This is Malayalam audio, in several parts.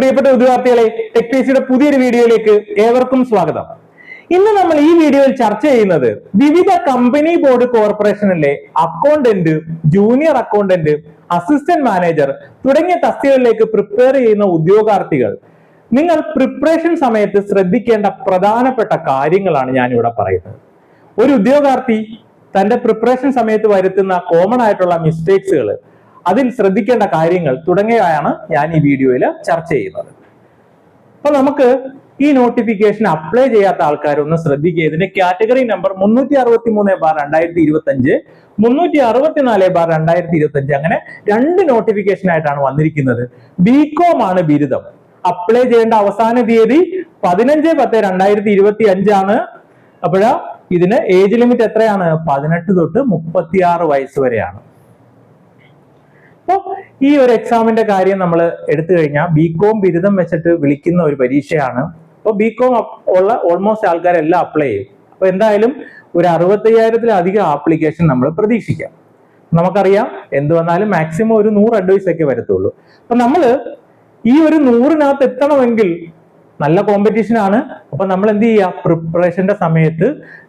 പ്രിയപ്പെട്ട ഉദ്യോഗാർത്ഥികളെ ടെക്നീസിയുടെ പുതിയൊരു വീഡിയോയിലേക്ക് ഏവർക്കും സ്വാഗതം. ഇന്ന് നമ്മൾ ഈ വീഡിയോയിൽ ചർച്ച ചെയ്യുന്നത് വിവിധ കമ്പനി ബോർഡ് കോർപ്പറേഷനിലെ accountant junior accountant assistant manager തുടങ്ങിയ തസ്തികകളിലേക്ക് പ്രിപ്പയർ ചെയ്യുന്ന ഉദ്യോഗാർത്ഥികൾ. നിങ്ങൾ പ്രിപ്പറേഷൻ സമയത്ത് ശ്രദ്ധിക്കേണ്ട പ്രധാനപ്പെട്ട കാര്യങ്ങളാണ് ഞാൻ ഇവിടെ പറയുന്നത്. ഒരു ഉദ്യോഗാർത്ഥി തന്റെ പ്രിപ്പറേഷൻ സമയത്ത് വരുത്തുന്ന കോമൺ ആയിട്ടുള്ള മിസ്റ്റേക്സുകൾ അതിൽ ശ്രദ്ധിക്കേണ്ട കാര്യങ്ങൾ തുടങ്ങിയവയാണ് ഞാൻ ഈ വീഡിയോയിൽ ചർച്ച ചെയ്യുന്നത്. അപ്പൊ നമുക്ക് ഈ നോട്ടിഫിക്കേഷൻ അപ്ലൈ ചെയ്യാത്ത ആൾക്കാർ ഒന്ന് ശ്രദ്ധിക്കുക. ഇതിന്റെ കാറ്റഗറി നമ്പർ മുന്നൂറ്റി അറുപത്തി മൂന്ന് ബാർ രണ്ടായിരത്തി ഇരുപത്തി അഞ്ച് മുന്നൂറ്റി അറുപത്തിനാല് ബാർ രണ്ടായിരത്തി ഇരുപത്തി അഞ്ച് അങ്ങനെ രണ്ട് നോട്ടിഫിക്കേഷൻ ആയിട്ടാണ് വന്നിരിക്കുന്നത്. ബികോം ആണ് ബിരുദം. അപ്ലൈ ചെയ്യേണ്ട അവസാന തീയതി പതിനഞ്ച് പത്ത് രണ്ടായിരത്തി ഇരുപത്തി അഞ്ചാണ് അപ്പോഴാ ഇതിന് ഏജ് ലിമിറ്റ് എത്രയാണ്? പതിനെട്ട് തൊട്ട് മുപ്പത്തിയാറ് വയസ്സ് വരെയാണ്. അപ്പോൾ ഈ ഒരു എക്സാമിന്റെ കാര്യം നമ്മൾ എടുത്തു കഴിഞ്ഞാൽ ബികോം ബിരുദം വെച്ചിട്ട് വിളിക്കുന്ന ഒരു പരീക്ഷയാണ്. അപ്പോൾ ബികോം ഉള്ള ഓൾമോസ്റ്റ് ആൾക്കാരെല്ലാം അപ്ലൈ ചെയ്യും. അപ്പൊ എന്തായാലും ഒരു അറുപത്തയ്യായിരത്തിലധികം ആപ്ലിക്കേഷൻ നമ്മൾ പ്രതീക്ഷിക്കാം. നമുക്കറിയാം എന്ത് വന്നാലും മാക്സിമം ഒരു നൂറ് അഡ്വൈസ് ഒക്കെ വരത്തുള്ളൂ. അപ്പൊ നമ്മൾ ഈ ഒരു നൂറിനകത്ത് എത്തണമെങ്കിൽ നല്ല കോമ്പറ്റീഷൻ ആണ്. അപ്പൊ നമ്മൾ എന്ത് ചെയ്യുക പ്രിപ്പറേഷന്റെ സമയത്ത്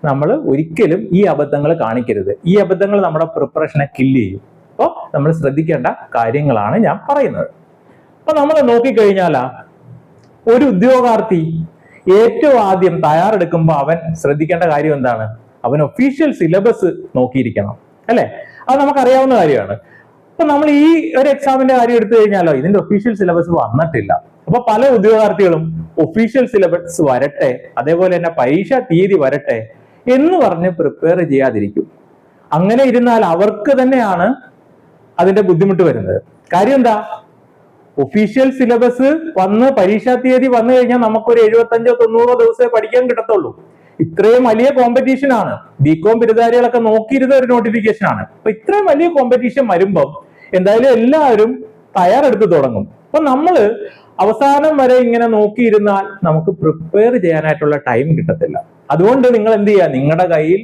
നമ്മൾ ഒരിക്കലും ഈ അബദ്ധങ്ങൾ കാണിക്കരുത്. ഈ അബദ്ധങ്ങൾ നമ്മുടെ പ്രിപ്പറേഷനെ കില്ല് ചെയ്യും. അപ്പോൾ നമ്മൾ ശ്രദ്ധിക്കേണ്ട കാര്യങ്ങളാണ് ഞാൻ പറയുന്നത്. അപ്പൊ നമ്മൾ നോക്കിക്കഴിഞ്ഞാലാ ഒരു ഉദ്യോഗാർത്ഥി ഏറ്റവും ആദ്യം തയ്യാറെടുക്കുമ്പോൾ അവൻ ശ്രദ്ധിക്കേണ്ട കാര്യം എന്താണ്? അവൻ ഒഫീഷ്യൽ സിലബസ് നോക്കിയിരിക്കണം. അല്ലെ? അത് നമുക്കറിയാവുന്ന കാര്യമാണ്. അപ്പൊ നമ്മൾ ഈ ഒരു എക്സാമിന്റെ കാര്യം എടുത്തു കഴിഞ്ഞാലോ ഇതിന്റെ ഒഫീഷ്യൽ സിലബസ് വന്നിട്ടില്ല. അപ്പൊ പല ഉദ്യോഗാർത്ഥികളും ഒഫീഷ്യൽ സിലബസ് വരട്ടെ അതേപോലെ തന്നെ പരീക്ഷാ തീയതി വരട്ടെ എന്ന് പറഞ്ഞ് പ്രിപ്പയർ ചെയ്യാതിരിക്കും. അങ്ങനെ ഇരുന്നാൽ അവർക്ക് തന്നെയാണ് അതിന്റെ ബുദ്ധിമുട്ട് വരുന്നത്. കാര്യം എന്താ? ഒഫീഷ്യൽ സിലബസ് വന്ന് പരീക്ഷാ തീയതി വന്നു കഴിഞ്ഞാൽ നമുക്കൊരു എഴുപത്തഞ്ചോ തൊണ്ണൂറോ ദിവസമേ പഠിക്കാൻ കിട്ടത്തുള്ളൂ. ഇത്രയും വലിയ കോമ്പറ്റീഷൻ ആണ്. ബികോം ബിരുദാരികളൊക്കെ നോക്കിയിരുന്ന ഒരു നോട്ടിഫിക്കേഷൻ ആണ്. അപ്പൊ ഇത്രയും വലിയ കോമ്പറ്റീഷൻ വരുമ്പം എന്തായാലും എല്ലാവരും തയ്യാറെടുത്ത് തുടങ്ങും. അപ്പൊ നമ്മൾ അവസാനം വരെ ഇങ്ങനെ നോക്കിയിരുന്നാൽ നമുക്ക് പ്രിപ്പയർ ചെയ്യാനായിട്ടുള്ള ടൈം കിട്ടത്തില്ല. അതുകൊണ്ട് നിങ്ങൾ എന്ത് ചെയ്യുക? നിങ്ങളുടെ കയ്യിൽ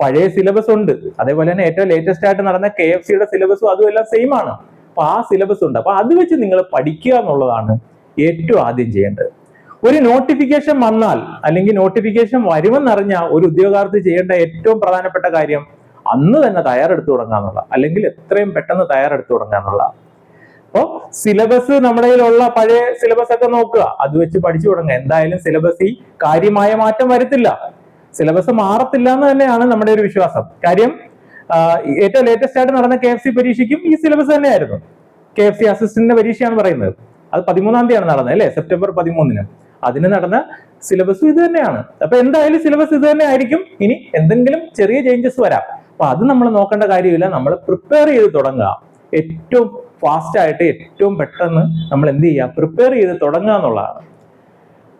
പഴയ സിലബസ് ഉണ്ട്. അതേപോലെ തന്നെ ഏറ്റവും ലേറ്റസ്റ്റ് ആയിട്ട് നടന്ന കെ എഫ് സിയുടെ സിലബസും അതും എല്ലാം സെയിം ആണ്. അപ്പൊ ആ സിലബസ് ഉണ്ട്. അപ്പൊ അത് വെച്ച് നിങ്ങൾ പഠിക്കുക എന്നുള്ളതാണ് ഏറ്റവും ആദ്യം ചെയ്യേണ്ടത്. ഒരു നോട്ടിഫിക്കേഷൻ വന്നാൽ അല്ലെങ്കിൽ നോട്ടിഫിക്കേഷൻ വരുമെന്നറിഞ്ഞ ഒരു ഉദ്യോഗാർത്ഥി ചെയ്യേണ്ട ഏറ്റവും പ്രധാനപ്പെട്ട കാര്യം അന്ന് തന്നെ തയ്യാറെടുത്ത് തുടങ്ങാന്നുള്ള അല്ലെങ്കിൽ എത്രയും പെട്ടെന്ന് തയ്യാറെടുത്ത് തുടങ്ങാന്നുള്ള അപ്പോ സിലബസ് നമ്മുടെ കയ്യിലുള്ള പഴയ സിലബസ് ഒക്കെ നോക്കുക. അത് വെച്ച് പഠിച്ചു തുടങ്ങുക. എന്തായാലും സിലബസിൽ കാര്യമായ മാറ്റം വരത്തില്ല. സിലബസ് മാറത്തില്ല എന്ന് തന്നെയാണ് നമ്മുടെ ഒരു വിശ്വാസം. കാര്യം ഏറ്റവും ലേറ്റസ്റ്റ് ആയിട്ട് നടന്ന കെ എഫ് സി പരീക്ഷയ്ക്കും ഈ സിലബസ് തന്നെയായിരുന്നു. കെ എഫ് സി അസിസ്റ്റന്റിന്റെ പരീക്ഷയാണ് പറയുന്നത്. അത് പതിമൂന്നാം തീയതിയാണ് നടന്നത് അല്ലേ? സെപ്റ്റംബർ പതിമൂന്നിന്. അതിന് നടന്ന സിലബസ് ഇത് തന്നെയാണ്. അപ്പൊ എന്തായാലും സിലബസ് ഇത് തന്നെ ആയിരിക്കും. ഇനി എന്തെങ്കിലും ചെറിയ ചേഞ്ചസ് വരാം. അപ്പൊ അത് നമ്മൾ നോക്കേണ്ട കാര്യമില്ല. നമ്മൾ പ്രിപ്പയർ ചെയ്ത് തുടങ്ങുക ഏറ്റവും ഫാസ്റ്റ് ആയിട്ട് ഏറ്റവും പെട്ടെന്ന് നമ്മൾ എന്ത് ചെയ്യുക പ്രിപ്പയർ ചെയ്ത് തുടങ്ങുക എന്നുള്ളതാണ്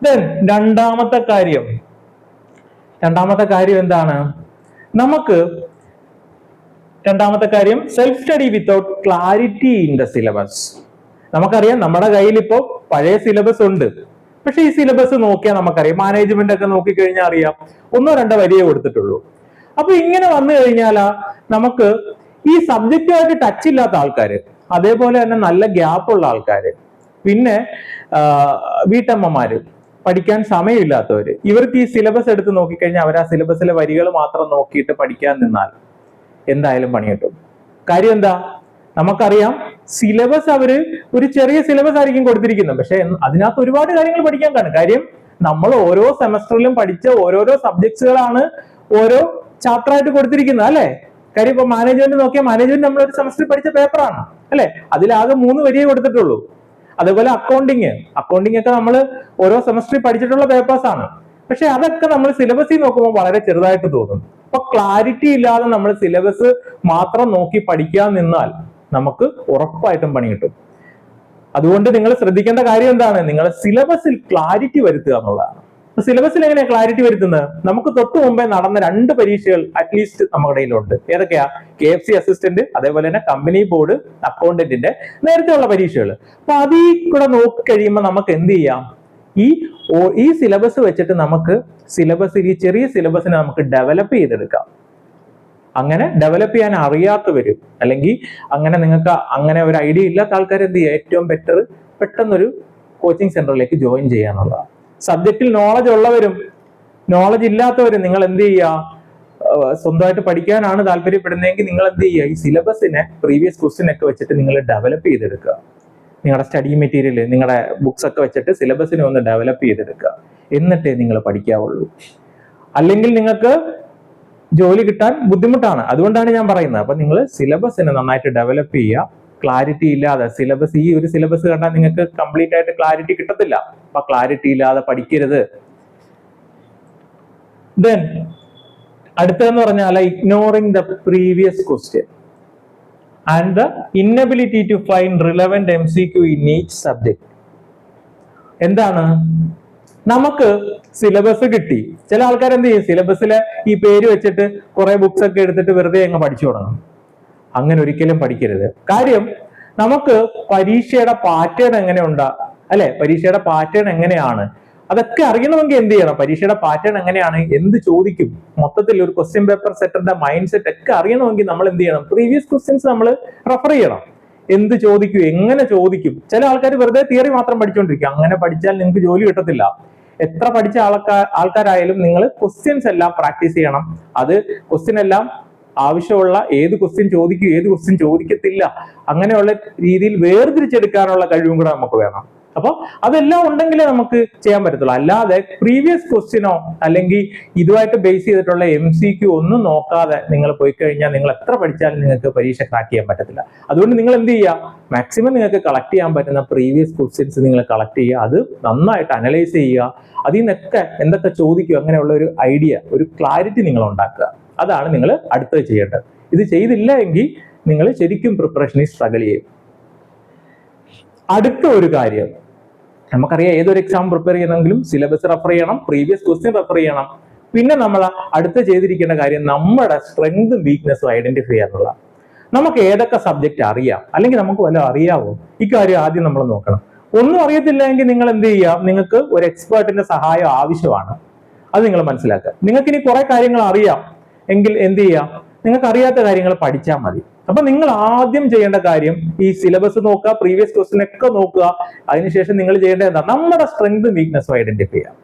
ദെൻ രണ്ടാമത്തെ കാര്യം. രണ്ടാമത്തെ കാര്യം എന്താണ്? നമുക്ക് രണ്ടാമത്തെ കാര്യം self study without clarity in the syllabus നമുക്കറിയാം നമ്മുടെ കയ്യിൽ ഇപ്പോൾ പഴയ സിലബസ് ഉണ്ട്. പക്ഷെ ഈ സിലബസ് നോക്കിയാൽ നമുക്കറിയാം. മാനേജ്മെന്റ് ഒക്കെ നോക്കിക്കഴിഞ്ഞാൽ അറിയാം. ഒന്നോ രണ്ടോ വരിയേ കൊടുത്തിട്ടുള്ളൂ. അപ്പൊ ഇങ്ങനെ വന്നു കഴിഞ്ഞാൽ നമുക്ക് ഈ സബ്ജക്റ്റുമായിട്ട് ടച്ച് ഇല്ലാത്ത ആൾക്കാർ അതേപോലെ തന്നെ നല്ല ഗ്യാപ്പ് ഉള്ള ആൾക്കാർ പിന്നെ വീട്ടമ്മമാര് പഠിക്കാൻ സമയമില്ലാത്തവര്. ഇവർക്ക് ഈ സിലബസ് എടുത്ത് നോക്കിക്കഴിഞ്ഞാൽ അവർ ആ സിലബസിലെ വരികൾ മാത്രം നോക്കിയിട്ട് പഠിക്കാൻ നിന്നാൽ എന്തായാലും പണി കിട്ടും. കാര്യം എന്താ? നമുക്കറിയാം സിലബസ് അവർ ഒരു ചെറിയ സിലബസ് ആയിരിക്കും കൊടുത്തിരിക്കുന്നത്. പക്ഷെ അതിനകത്ത് ഒരുപാട് കാര്യങ്ങൾ പഠിക്കാൻ കാണും കാര്യം നമ്മൾ ഓരോ സെമസ്റ്ററിലും പഠിച്ച ഓരോരോ സബ്ജക്ട്സുകളാണ് ഓരോ ചാപ്റ്റർ ആയിട്ട് കൊടുത്തിരിക്കുന്നത് അല്ലെ? കാര്യം ഇപ്പൊ മാനേജ്മെന്റ് നോക്കിയാൽ മാനേജ്മെന്റ് നമ്മൾ ഒരു സെമസ്റ്ററിൽ പഠിച്ച പേപ്പറാണ് അല്ലെ? അതിലാകെ മൂന്ന് വരിയേ കൊടുത്തിട്ടുള്ളൂ. അതേപോലെ അക്കൗണ്ടിങ് അക്കൗണ്ടിങ് ഒക്കെ നമ്മൾ ഓരോ സെമസ്റ്ററിൽ പഠിച്ചിട്ടുള്ള പേപ്പേഴ്സ് ആണ്. പക്ഷെ അതൊക്കെ നമ്മൾ സിലബസിൽ നോക്കുമ്പോൾ വളരെ ചെറുതായിട്ട് തോന്നും. അപ്പൊ ക്ലാരിറ്റി ഇല്ലാതെ നമ്മൾ സിലബസ് മാത്രം നോക്കി പഠിക്കാൻ നിന്നാൽ നമുക്ക് ഉറപ്പായിട്ടും പണി കിട്ടും. അതുകൊണ്ട് നിങ്ങൾ ശ്രദ്ധിക്കേണ്ട കാര്യം എന്താണ്? നിങ്ങൾ സിലബസിൽ ക്ലാരിറ്റി വരുത്തുക എന്നുള്ളതാണ്. സിലബസിൽ എങ്ങനെയാ ക്ലാരിറ്റി വരുത്തുന്നത്? നമുക്ക് തൊട്ട് മുമ്പേ നടന്ന രണ്ട് പരീക്ഷകൾ അറ്റ്ലീസ്റ്റ് നമ്മുടെ കയ്യിലുണ്ട്. ഏതൊക്കെയാ? കെ എഫ് സി അസിസ്റ്റന്റ് അതേപോലെ തന്നെ കമ്പനി ബോർഡ് അക്കൗണ്ടന്റിന്റെ നേരത്തെയുള്ള പരീക്ഷകൾ. അപ്പൊ അതിൽ കൂടെ നോക്കി കഴിയുമ്പോൾ നമുക്ക് എന്ത് ചെയ്യാം? ഈ ഈ സിലബസ് വെച്ചിട്ട് നമുക്ക് സിലബസ് ഈ ചെറിയ സിലബസിനെ നമുക്ക് ഡെവലപ്പ് ചെയ്തെടുക്കാം. അങ്ങനെ ഡെവലപ്പ് ചെയ്യാൻ അറിയാത്തവരും അല്ലെങ്കിൽ അങ്ങനെ നിങ്ങൾക്ക് അങ്ങനെ ഒരു ഐഡിയ ഇല്ലാത്ത ആൾക്കാർ എന്ത് ചെയ്യുക? ഏറ്റവും ബെറ്റർ പെട്ടെന്നൊരു കോച്ചിങ് സെന്ററിലേക്ക് ജോയിൻ ചെയ്യാന്നുള്ളതാണ് സബ്ജക്റ്റിൽ നോളജ് ഉള്ളവരും നോളജ് ഇല്ലാത്തവരും നിങ്ങൾ എന്ത് ചെയ്യുക? സ്വന്തമായിട്ട് പഠിക്കാനാണ് താല്പര്യപ്പെടുന്നതെങ്കിൽ നിങ്ങൾ എന്ത് ചെയ്യുക? ഈ സിലബസിനെ പ്രീവിയസ് ക്വസ്റ്റ്യൻ ഒക്കെ വെച്ചിട്ട് നിങ്ങൾ ഡെവലപ്പ് ചെയ്തെടുക്കുക. നിങ്ങളുടെ സ്റ്റഡി മെറ്റീരിയൽ നിങ്ങളുടെ ബുക്സ് ഒക്കെ വെച്ചിട്ട് സിലബസിനെ ഒന്ന് ഡെവലപ്പ് ചെയ്തെടുക്കുക. എന്നിട്ടേ നിങ്ങൾ പഠിക്കാവുള്ളൂ. അല്ലെങ്കിൽ നിങ്ങൾക്ക് ജോലി കിട്ടാൻ ബുദ്ധിമുട്ടാണ്. അതുകൊണ്ടാണ് ഞാൻ പറയുന്നത്. അപ്പൊ നിങ്ങൾ സിലബസിനെ നന്നായിട്ട് ഡെവലപ്പ് ചെയ്യുക. ക്ലാരിറ്റി ഇല്ലാതെ സിലബസ് ഈ ഒരു സിലബസ് കണ്ടാൽ നിങ്ങൾക്ക് കംപ്ലീറ്റ് ആയിട്ട് ക്ലാരിറ്റി കിട്ടത്തില്ല. അപ്പൊ ക്ലാരിറ്റി ഇല്ലാതെ പഠിക്കരുത്. ദെൻ അടുത്തതെന്ന് പറഞ്ഞാൽ ignoring the previous question and the inability to find relevant M C Q in each subject എന്താണ്? നമുക്ക് സിലബസ് കിട്ടി. ചില ആൾക്കാർ എന്ത് ചെയ്യും സിലബസിലെ ഈ പേര് വെച്ചിട്ട് കുറെ ബുക്സ് ഒക്കെ എടുത്തിട്ട് വെറുതെ അങ്ങ് പഠിച്ചു തുടങ്ങും. അങ്ങനെ ഒരിക്കലും പഠിക്കരുത്. കാര്യം നമുക്ക് പരീക്ഷയുടെ പാറ്റേൺ എങ്ങനെ ഉണ്ടാ അല്ലെ? പരീക്ഷയുടെ പാറ്റേൺ എങ്ങനെയാണ്? അതൊക്കെ അറിയണമെങ്കിൽ എന്ത് ചെയ്യണം? പരീക്ഷയുടെ പാറ്റേൺ എങ്ങനെയാണ്? എന്ത് ചോദിക്കും? മൊത്തത്തിൽ ഒരു ക്വസ്റ്റ്യൻ പേപ്പർ സെറ്ററിന്റെ മൈൻഡ് സെറ്റ് ഒക്കെ അറിയണമെങ്കിൽ നമ്മൾ എന്ത് ചെയ്യണം? പ്രീവിയസ് ക്വസ്റ്റ്യൻസ് നമ്മൾ റെഫർ ചെയ്യണം. എന്ത് ചോദിക്കും? എങ്ങനെ ചോദിക്കും? ചില ആൾക്കാർ വെറുതെ തിയറി മാത്രം പഠിച്ചുകൊണ്ടിരിക്കും അങ്ങനെ പഠിച്ചാൽ നിങ്ങൾക്ക് ജോലി കിട്ടത്തില്ല. എത്ര പഠിച്ച ആൾക്കാർ ആൾക്കാരായാലും നിങ്ങൾ ക്വസ്റ്റ്യൻസ് എല്ലാം പ്രാക്ടീസ് ചെയ്യണം. അത് ക്വസ്റ്റ്യൻ എല്ലാം ആവശ്യമുള്ള ഏത് ക്വസ്റ്റ്യൻ ചോദിക്കും ഏത് ക്വസ്റ്റ്യൻ ചോദിക്കത്തില്ല. അങ്ങനെയുള്ള രീതിയിൽ വേർതിരിച്ചെടുക്കാനുള്ള കഴിവും കൂടെ നമുക്ക് വേണം. അപ്പോൾ അതെല്ലാം ഉണ്ടെങ്കിലേ നമുക്ക് ചെയ്യാൻ പറ്റത്തുള്ളൂ. അല്ലാതെ പ്രീവിയസ് ക്വസ്റ്റ്യനോ അല്ലെങ്കിൽ ഇതുമായിട്ട് ബേസ് ചെയ്തിട്ടുള്ള എം സി ക്യു ഒന്നും നോക്കാതെ നിങ്ങൾ പോയി കഴിഞ്ഞാൽ നിങ്ങൾ എത്ര പഠിച്ചാലും നിങ്ങൾക്ക് പരീക്ഷ ക്രാക്ക് ചെയ്യാൻ പറ്റത്തില്ല. അതുകൊണ്ട് നിങ്ങൾ എന്ത് ചെയ്യുക? മാക്സിമം നിങ്ങൾക്ക് കളക്ട് ചെയ്യാൻ പറ്റുന്ന പ്രീവിയസ് ക്വസ്റ്റ്യൻസ് നിങ്ങൾ കളക്ട് ചെയ്യുക. അത് നന്നായിട്ട് അനലൈസ് ചെയ്യുക. അതിൽ നിന്നൊക്കെ എന്തൊക്കെ ചോദിക്കും അങ്ങനെയുള്ള ഒരു ഐഡിയ ഒരു ക്ലാരിറ്റി നിങ്ങൾ ഉണ്ടാക്കുക. അതാണ് നിങ്ങൾ അടുത്തത് ചെയ്യേണ്ടത്. ഇത് ചെയ്തില്ല എങ്കിൽ നിങ്ങൾ ശരിക്കും പ്രിപ്പറേഷനിൽ സ്ട്രഗിൾ ചെയ്യും. അടുത്ത ഒരു കാര്യം. നമുക്കറിയാം ഏതൊരു എക്സാം പ്രിപ്പയർ ചെയ്യണമെങ്കിലും സിലബസ് റെഫർ ചെയ്യണം പ്രീവിയസ് ക്വസ്റ്റ്യൻ റെഫർ ചെയ്യണം. പിന്നെ നമ്മൾ അടുത്ത് ചെയ്തിരിക്കേണ്ട കാര്യം നമ്മുടെ സ്ട്രെങ്തും വീക്ക്നെസ്സും ഐഡന്റിഫൈ ചെയ്യാനുള്ള നമുക്ക് ഏതൊക്കെ സബ്ജക്റ്റ് അറിയാം? അല്ലെങ്കിൽ നമുക്ക് വല്ലതും അറിയാവോ? ഇക്കാര്യം ആദ്യം നമ്മൾ നോക്കണം. ഒന്നും അറിയത്തില്ല എങ്കിൽ നിങ്ങൾ എന്ത് ചെയ്യാം? നിങ്ങൾക്ക് ഒരു എക്സ്പേർട്ടിന്റെ സഹായം ആവശ്യമാണ്. അത് നിങ്ങൾ മനസ്സിലാക്കുക. നിങ്ങൾക്ക് ഇനി കുറെ കാര്യങ്ങൾ അറിയാം. എങ്കിൽ എന്ത് ചെയ്യാം? നിങ്ങൾക്ക് അറിയാത്ത കാര്യങ്ങൾ പഠിച്ചാൽ മതി. അപ്പൊ നിങ്ങൾ ആദ്യം ചെയ്യേണ്ട കാര്യം ഈ സിലബസ് നോക്കുക പ്രീവിയസ് ക്വസ്റ്റ്യൻ ഒക്കെ നോക്കുക. അതിനുശേഷം നിങ്ങൾ ചെയ്യേണ്ടത് എന്താ? നമ്മുടെ സ്ട്രെങ്തും വീക്ക്നെസ്സും ഐഡന്റിഫൈ ചെയ്യുക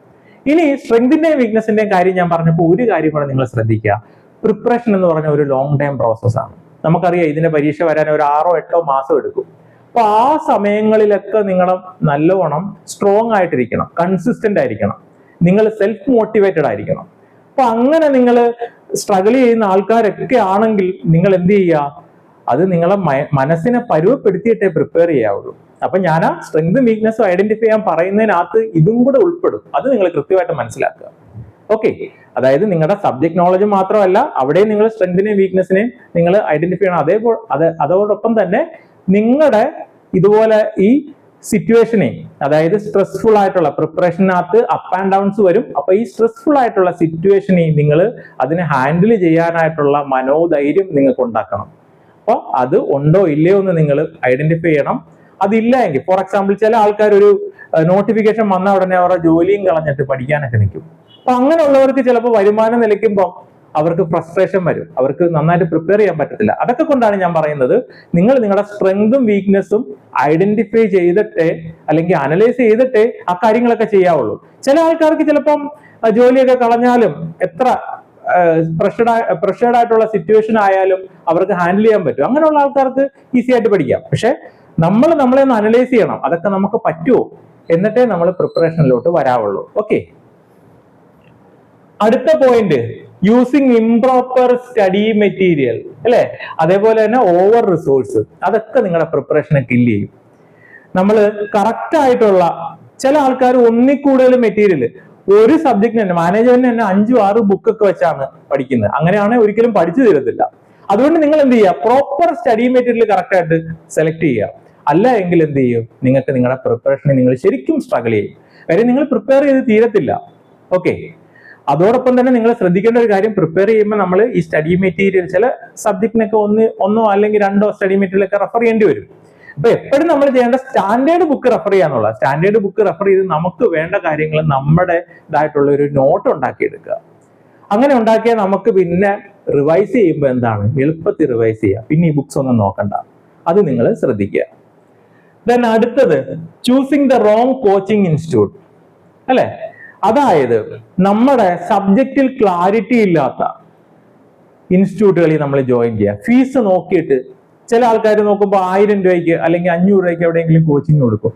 ഇനി സ്ട്രെങ്തിന്റെയും വീക്ക്നെസിന്റെയും കാര്യം ഞാൻ പറഞ്ഞപ്പോൾ ഒരു കാര്യം കൂടെ നിങ്ങൾ ശ്രദ്ധിക്കുക. പ്രിപ്പറേഷൻ എന്ന് പറഞ്ഞ ഒരു ലോങ് ടൈം പ്രോസസ്സാണ് നമുക്കറിയാം ഇതിന്റെ പരീക്ഷ വരാൻ ഒരു ആറോ എട്ടോ മാസം എടുക്കും. അപ്പൊ ആ സമയങ്ങളിലൊക്കെ നിങ്ങൾ നല്ലവണ്ണം സ്ട്രോങ് ആയിട്ടിരിക്കണം. കൺസിസ്റ്റന്റ് ആയിരിക്കണം. നിങ്ങൾ സെൽഫ് മോട്ടിവേറ്റഡ് ആയിരിക്കണം. അപ്പൊ അങ്ങനെ നിങ്ങൾ സ്ട്രഗിൾ ചെയ്യുന്ന ആൾക്കാരൊക്കെ ആണെങ്കിൽ നിങ്ങൾ എന്ത് ചെയ്യുക അത് നിങ്ങളെ മനസ്സിനെ പരുവപ്പെടുത്തിയിട്ടേ പ്രിപ്പയർ ചെയ്യാവുള്ളൂ. അപ്പൊ ഞാൻ ആ സ്ട്രെങ്തും വീക്ക്നെസ്സും ഐഡന്റിഫൈ ചെയ്യാൻ പറയുന്നതിനകത്ത് ഇതും കൂടെ ഉൾപ്പെടും. അത് നിങ്ങൾ കൃത്യമായിട്ട് മനസ്സിലാക്കുക. ഓക്കെ അതായത് നിങ്ങളുടെ സബ്ജക്ട് നോളജ് മാത്രമല്ല അവിടെ നിങ്ങൾ സ്ട്രെങ്തിനെയും വീക്ക്നെസ്സിനെയും നിങ്ങൾ ഐഡന്റിഫൈ ചെയ്യണം. അതേപോലെ അത് അതോടൊപ്പം തന്നെ നിങ്ങളുടെ ഇതുപോലെ ഈ സിറ്റുവേഷനെ അതായത് സ്ട്രെസ്ഫുൾ ആയിട്ടുള്ള പ്രിപ്പറേഷനകത്ത് അപ്പ് ആൻഡ് ഡൗൺസ് വരും. അപ്പൊ ഈ സ്ട്രെസ്ഫുൾ ആയിട്ടുള്ള സിറ്റുവേഷനെ നിങ്ങൾ അതിനെ ഹാൻഡിൽ ചെയ്യാനായിട്ടുള്ള മനോധൈര്യം നിങ്ങൾക്ക് ഉണ്ടാക്കണം. അപ്പോൾ അത് ഉണ്ടോ ഇല്ലയോ എന്ന് നിങ്ങൾ ഐഡന്റിഫൈ ചെയ്യണം. അതില്ല എങ്കിൽ ഫോർ എക്സാമ്പിൾ ചില ആൾക്കാർ ഒരു നോട്ടിഫിക്കേഷൻ വന്ന ഉടനെ അവരുടെ ജോലിയും കളഞ്ഞിട്ട് പഠിക്കാനൊക്കെ നിൽക്കും. അപ്പൊ അങ്ങനെയുള്ളവർക്ക് ചിലപ്പോൾ വരുമാനം നിലയ്ക്കുമ്പോൾ അവർക്ക് ഫ്രസ്ട്രേഷൻ വരും. അവർക്ക് നന്നായിട്ട് പ്രിപ്പയർ ചെയ്യാൻ പറ്റത്തില്ല. അതൊക്കെ കൊണ്ടാണ് ഞാൻ പറയുന്നത് നിങ്ങൾ നിങ്ങളുടെ സ്ട്രെങ്തും വീക്ക്നെസ്സും ഐഡന്റിഫൈ ചെയ്തിട്ടേ അല്ലെങ്കിൽ അനലൈസ് ചെയ്തിട്ടേ ആ കാര്യങ്ങളൊക്കെ ചെയ്യാവുള്ളൂ. ചില ആൾക്കാർക്ക് ചിലപ്പം ജോലിയൊക്കെ കളഞ്ഞാലും എത്ര പ്രഷർഡ് പ്രഷർഡ് ആയിട്ടുള്ള സിറ്റുവേഷൻ ആയാലും അവർക്ക് ഹാൻഡിൽ ചെയ്യാൻ പറ്റും. അങ്ങനെയുള്ള ആൾക്കാർക്ക് ഈസി ആയിട്ട് പഠിക്കാം. പക്ഷെ നമ്മൾ നമ്മളെ ഒന്ന് അനലൈസ് ചെയ്യണം. അതൊക്കെ നമുക്ക് പറ്റുമോ എന്നിട്ടേ നമ്മൾ പ്രിപ്പറേഷനിലോട്ട് വരാവുള്ളൂ. ഓക്കെ അടുത്ത point using improper study material അല്ലെ? അതേപോലെ തന്നെ ഓവർ റിസോഴ്സ് അതൊക്കെ നിങ്ങളുടെ പ്രിപ്പറേഷനെ കില്ല് ചെയ്യും. നമ്മൾ കറക്റ്റ് ആയിട്ടുള്ള ചില ആൾക്കാർ ഒന്നിൽ കൂടുതൽ മെറ്റീരിയൽ ഒരു സബ്ജക്റ്റിന് തന്നെ മാനേജ്മെന്റിന് തന്നെ അഞ്ചും ആറ് ബുക്കൊക്കെ വെച്ചാണ് പഠിക്കുന്നത്. അങ്ങനെയാണെങ്കിൽ ഒരിക്കലും പഠിച്ചു തീരത്തില്ല. അതുകൊണ്ട് നിങ്ങൾ എന്ത് ചെയ്യുക? പ്രോപ്പർ സ്റ്റഡി മെറ്റീരിയൽ കറക്റ്റ് ആയിട്ട് സെലക്ട് ചെയ്യുക. അല്ല എങ്കിൽ എന്ത് ചെയ്യും? നിങ്ങൾക്ക് നിങ്ങളുടെ പ്രിപ്പറേഷനെ നിങ്ങൾ ശരിക്കും സ്ട്രഗിൾ ചെയ്യും. കാര്യം നിങ്ങൾ പ്രിപ്പയർ ചെയ്ത് തീരത്തില്ല. ഓക്കെ അതോടൊപ്പം തന്നെ നിങ്ങൾ ശ്രദ്ധിക്കേണ്ട ഒരു കാര്യം പ്രിപ്പയർ ചെയ്യുമ്പോൾ നമ്മൾ ഈ സ്റ്റഡി മെറ്റീരിയൽ ചില സബ്ജക്റ്റിനൊക്കെ ഒന്ന് ഒന്നോ അല്ലെങ്കിൽ രണ്ടോ സ്റ്റഡി മെറ്റീരിയലൊക്കെ റെഫർ ചെയ്യേണ്ടി വരും. അപ്പൊ എപ്പോഴും നമ്മൾ ചെയ്യേണ്ട സ്റ്റാൻഡേർഡ് ബുക്ക് റെഫർ ചെയ്യാന്നുള്ള സ്റ്റാൻഡേർഡ് ബുക്ക് റെഫർ ചെയ്ത് നമുക്ക് വേണ്ട കാര്യങ്ങൾ നമ്മുടെ ഇതായിട്ടുള്ള ഒരു നോട്ട് ഉണ്ടാക്കിയെടുക്കുക. അങ്ങനെ ഉണ്ടാക്കിയാൽ നമുക്ക് പിന്നെ റിവൈസ് ചെയ്യുമ്പോൾ എന്താണ്? എളുപ്പത്തിൽ റിവൈസ് ചെയ്യുക. പിന്നെ ഈ ബുക്സ് ഒന്നും നോക്കണ്ട. അത് നിങ്ങൾ ശ്രദ്ധിക്കുക. ദെൻ അടുത്തത് choosing the wrong coaching institute അല്ലെ? അതായത് നമ്മുടെ സബ്ജക്റ്റിൽ ക്ലാരിറ്റി ഇല്ലാത്ത ഇൻസ്റ്റിറ്റ്യൂട്ടുകളിൽ നമ്മൾ ജോയിൻ ചെയ്യുക. ഫീസ് നോക്കിയിട്ട് ചില ആൾക്കാർ നോക്കുമ്പോൾ ആയിരം രൂപയ്ക്ക് അല്ലെങ്കിൽ അഞ്ഞൂറ് രൂപയ്ക്ക് എവിടെയെങ്കിലും കോച്ചിങ് കൊടുക്കും.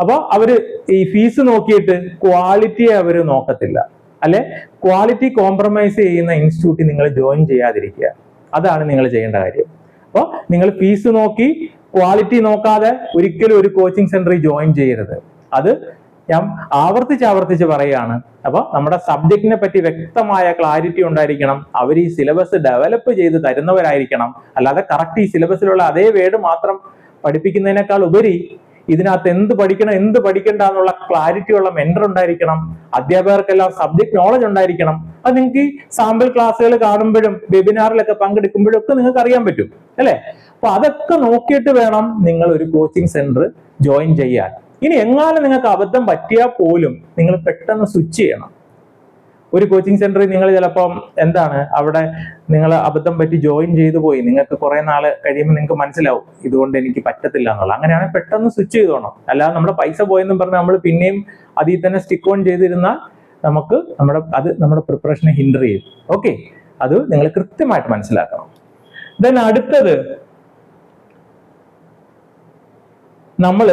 അപ്പോൾ അവർ ഈ ഫീസ് നോക്കിയിട്ട് ക്വാളിറ്റിയെ അവർ നോക്കത്തില്ല. അല്ലെ? ക്വാളിറ്റി കോംപ്രമൈസ് ചെയ്യുന്ന ഇൻസ്റ്റിറ്റ്യൂട്ടിൽ നിങ്ങൾ ജോയിൻ ചെയ്യാതിരിക്കുക. അതാണ് നിങ്ങൾ ചെയ്യേണ്ട കാര്യം. അപ്പോൾ നിങ്ങൾ ഫീസ് നോക്കി ക്വാളിറ്റി നോക്കാതെ ഒരിക്കലും ഒരു കോച്ചിങ് സെന്ററിൽ ജോയിൻ ചെയ്യരുത്. അത് ഞാൻ ആവർത്തിച്ച് ആവർത്തിച്ച് പറയുകയാണ് അപ്പോൾ നമ്മുടെ സബ്ജക്റ്റിനെ പറ്റി വ്യക്തമായ ക്ലാരിറ്റി ഉണ്ടായിരിക്കണം. അവർ ഈ സിലബസ് ഡെവലപ്പ് ചെയ്ത് തരുന്നവരായിരിക്കണം. അല്ലാതെ കറക്റ്റ് ഈ സിലബസിലുള്ള അതേ വേർഡ് മാത്രം പഠിപ്പിക്കുന്നതിനേക്കാൾ ഉപരി ഇതിനകത്ത് എന്ത് പഠിക്കണം എന്ത് പഠിക്കണ്ട എന്നുള്ള ക്ലാരിറ്റി ഉള്ള മെന്റർ ഉണ്ടായിരിക്കണം. അധ്യാപകർക്കെല്ലാം സബ്ജക്ട് നോളജ് ഉണ്ടായിരിക്കണം. അത് നിങ്ങൾക്ക് ഈ സാമ്പിൾ ക്ലാസ്സുകൾ കാണുമ്പോഴും വെബിനാറിലൊക്കെ പങ്കെടുക്കുമ്പോഴും ഒക്കെ നിങ്ങൾക്ക് അറിയാൻ പറ്റും. അല്ലെ? അപ്പൊ അതൊക്കെ നോക്കിയിട്ട് വേണം നിങ്ങൾ ഒരു കോച്ചിങ് സെന്റർ ജോയിൻ ചെയ്യാൻ. ഇനി എങ്ങാനും നിങ്ങൾക്ക് അബദ്ധം പറ്റിയാൽ പോലും നിങ്ങൾ പെട്ടെന്ന് സ്വിച്ച് ചെയ്യണം. ഒരു കോച്ചിങ് സെന്ററിൽ നിങ്ങൾ ചിലപ്പം എന്താണ് അവിടെ നിങ്ങൾ അബദ്ധം പറ്റി ജോയിൻ ചെയ്തു പോയി. നിങ്ങൾക്ക് കുറെ നാൾ കഴിയുമ്പോൾ നിങ്ങൾക്ക് മനസ്സിലാവും ഇതുകൊണ്ട് എനിക്ക് പറ്റത്തില്ല എന്നുള്ളത്. അങ്ങനെയാണെങ്കിൽ പെട്ടെന്ന് സ്വിച്ച് ചെയ്തോണം അല്ലാതെ നമ്മുടെ പൈസ പോയെന്നും പറഞ്ഞ് നമ്മൾ പിന്നെയും അതിൽ തന്നെ സ്റ്റിക്ക് ഓൺ ചെയ്തിരുന്നാൽ നമുക്ക് നമ്മുടെ അത് നമ്മുടെ പ്രിപ്പറേഷനെ ഹിൻഡർ ചെയ്യും. ഓക്കെ അത് നിങ്ങൾ കൃത്യമായിട്ട് മനസ്സിലാക്കണം. ദെൻ അടുത്തത് നമ്മൾ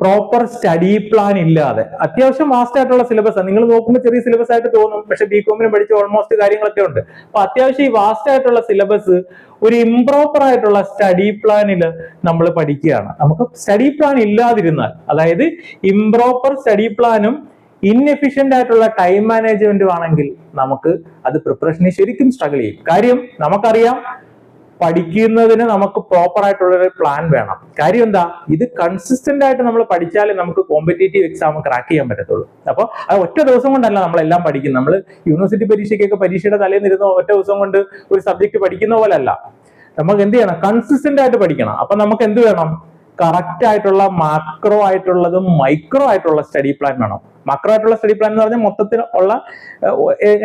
പ്രോപ്പർ സ്റ്റഡി പ്ലാൻ ഇല്ലാതെ. അത്യാവശ്യം വാസ്റ്റ് ആയിട്ടുള്ള സിലബസ് നിങ്ങൾ നോക്കുമ്പോൾ ചെറിയ സിലബസ് ആയിട്ട് തോന്നും. പക്ഷെ ബി കോമിന് പഠിച്ച ഓൾമോസ്റ്റ് കാര്യങ്ങളൊക്കെ ഉണ്ട്. അപ്പൊ അത്യാവശ്യം ഈ വാസ്റ്റ് ആയിട്ടുള്ള സിലബസ് ഒരു ഇംപ്രോപ്പർ ആയിട്ടുള്ള സ്റ്റഡി പ്ലാനിൽ നമ്മൾ പഠിക്കുകയാണ്. നമുക്ക് സ്റ്റഡി പ്ലാൻ ഇല്ലാതിരുന്നാൽ അതായത് ഇംപ്രോപ്പർ സ്റ്റഡി പ്ലാനും ഇൻഎഫിഷ്യന്റ് ആയിട്ടുള്ള ടൈം മാനേജ്മെന്റും ആണെങ്കിൽ നമുക്ക് അത് പ്രിപ്പറേഷനെ ശരിക്കും സ്ട്രഗിൾ ചെയ്യും. കാര്യം നമുക്കറിയാം പഠിക്കുന്നതിന് നമുക്ക് പ്രോപ്പർ ആയിട്ടുള്ള ഒരു പ്ലാൻ വേണം. കാര്യം എന്താ? ഇത് കൺസിസ്റ്റന്റ് ആയിട്ട് നമ്മൾ പഠിച്ചാലേ നമുക്ക് കോമ്പറ്റേറ്റീവ് എക്സാം ക്രാക്ക് ചെയ്യാൻ പറ്റത്തുള്ളൂ. അപ്പോൾ അത് ഒറ്റ ദിവസം കൊണ്ടല്ല നമ്മളെല്ലാം പഠിക്കുന്നത്. നമ്മൾ യൂണിവേഴ്സിറ്റി പരീക്ഷയ്ക്കൊക്കെ പരീക്ഷയുടെ തലേന്ന് ഇരുന്ന് ഒറ്റ ദിവസം കൊണ്ട് ഒരു സബ്ജക്ട് പഠിക്കുന്ന പോലെ അല്ല നമുക്ക് എന്ത് ചെയ്യണം? കൺസിസ്റ്റന്റ് ആയിട്ട് പഠിക്കണം. അപ്പൊ നമുക്ക് എന്ത് വേണം? കറക്റ്റ് ആയിട്ടുള്ള മാക്രോ ആയിട്ടുള്ളതും മൈക്രോ ആയിട്ടുള്ള സ്റ്റഡി പ്ലാൻ വേണം. മാക്രോ ആയിട്ടുള്ള സ്റ്റഡി പ്ലാൻ എന്ന് പറഞ്ഞാൽ മൊത്തത്തിൽ ഉള്ള